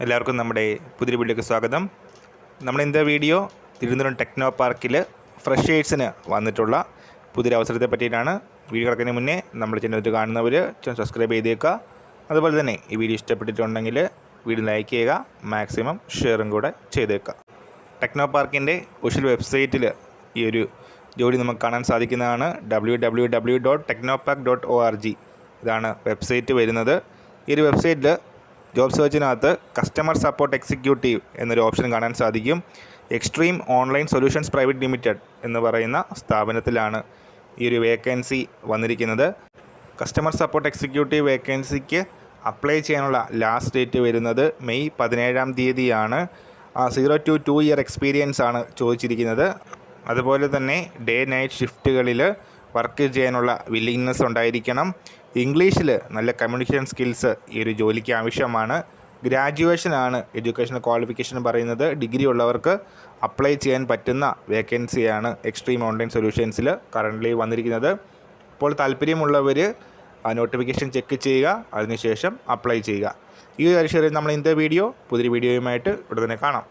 എല്ലാവർക്കും നമ്മുടെ പുതിയ വീഡിയോക്ക് സ്വാഗതം. നമ്മുടെ ഇന്നത്തെ വീഡിയോ തിരുവനന്തപുരം ടെക്നോ പാർക്കിൽ ഫ്രഷ് ഫ്രഷേഴ്സിന് വന്നിട്ടുള്ള പുതിയൊരു അവസരത്തെ പറ്റിയിട്ടാണ്. വീഡിയോ കിടക്കുന്നതിന് മുന്നേ നമ്മുടെ ചാനൽ കാണുന്നവർ ചാനൽ സബ്സ്ക്രൈബ് ചെയ്തേക്കുക. അതുപോലെ തന്നെ ഈ വീഡിയോ ഇഷ്ടപ്പെട്ടിട്ടുണ്ടെങ്കിൽ വീഡിയോ ലൈക്ക് ചെയ്യുക മാക്സിമം ഷെയറും കൂടെ ചെയ്തേക്കുക. ടെക്നോ പാർക്കിന്റെ ഒഫീഷ്യൽ വെബ്സൈറ്റിൽ ഈ ഒരു ജോലി നമുക്ക് കാണാൻ സാധിക്കുന്നതാണ്. W W W dot techno park dot O R G ഇതാണ് വെബ്സൈറ്റ് വരുന്നത്. ഈ ഒരു വെബ്സൈറ്റിൽ ജോബ് സെർച്ചിനകത്ത് കസ്റ്റമർ സപ്പോർട്ട് എക്സിക്യൂട്ടീവ് എന്നൊരു ഓപ്ഷൻ കാണാൻ സാധിക്കും. Extreme online solutions private limited എന്ന് പറയുന്ന സ്ഥാപനത്തിലാണ് ഈ ഒരു വേക്കൻസി വന്നിരിക്കുന്നത്. കസ്റ്റമർ സപ്പോർട്ട് എക്സിക്യൂട്ടീവ് വേക്കൻസിക്ക് അപ്ലൈ ചെയ്യാനുള്ള ലാസ്റ്റ് ഡേറ്റ് വരുന്നത് മെയ് പതിനേഴാം തീയതിയാണ്. Zero to two year experience ആണ് ചോദിച്ചിരിക്കുന്നത്. അതുപോലെ തന്നെ ഡേ നൈറ്റ് ഷിഫ്റ്റുകളിൽ വർക്ക് ചെയ്യാനുള്ള വില്ലിങ്നെസ് ഉണ്ടായിരിക്കണം. ഇംഗ്ലീഷിൽ നല്ല കമ്മ്യൂണിക്കേഷൻ സ്കിൽസ് ഈ ഒരു ജോലിക്ക് ആവശ്യമാണ്. ഗ്രാജുവേഷനാണ് എഡ്യൂക്കേഷൻ ക്വാളിഫിക്കേഷൻ പറയുന്നത്. ഡിഗ്രി ഉള്ളവർക്ക് അപ്ലൈ ചെയ്യാൻ പറ്റുന്ന വേക്കൻസിയാണ് എക്സ്ട്രീം ഓൺലൈൻ സൊല്യൂഷൻസിൽ കറന്റ്ലി വന്നിരിക്കുന്നത്. അപ്പോൾ താല്പര്യമുള്ളവർ നോട്ടിഫിക്കേഷൻ ചെക്ക് ചെയ്യുക അതിനുശേഷം അപ്ലൈ ചെയ്യുക. ഈ ഒരു നമ്മൾ ഇന്നത്തെ വീഡിയോ പുതിയൊരു വീഡിയോയുമായിട്ട് ഇവിടെ തന്നെ കാണാം.